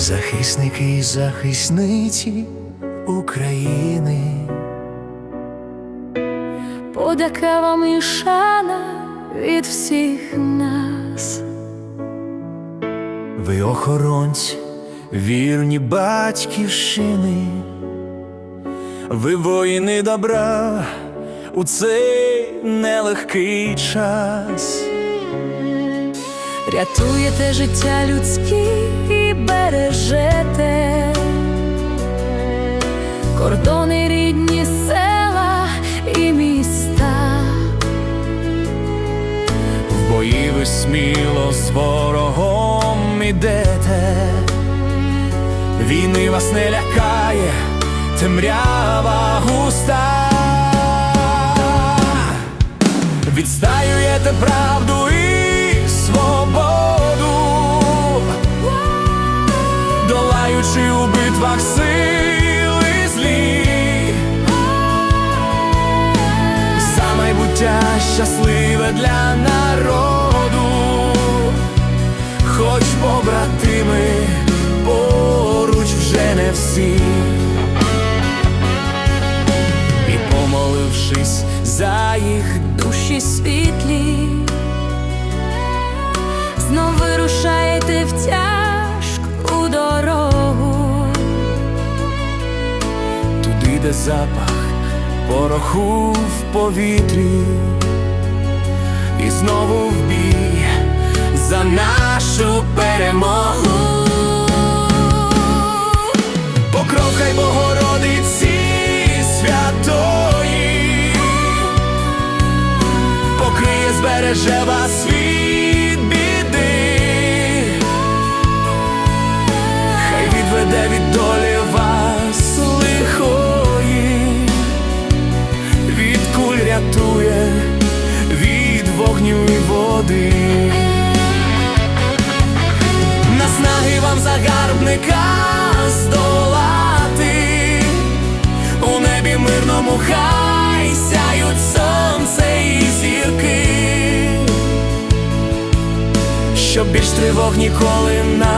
дочки захисниці України. Подяка вам і шана від всіх нас. Ви охоронці, вірні батьківщини, ви воїни добра у цей нелегкий час. Рятуєте життя людські і бережете кордони рідні села і міста. В бої ви сміло з ворогом ідете, війни вас не лякає, темрява густа. Відстаюєте правду і долаючи у битвах сили злі. За майбуття щасливе для народу, хоч побратими поруч вже не всі. І помолившись за їх душі світлі, знов вирушаєте туди, запах пороху в повітрі, і знову в бій за нашу перемогу. Покров хай Богородиці святої, покриє, збереже вас від загарбника здолати, у небі мирному хай сяють сонце і зірки, щоб більш тривог ніколи нам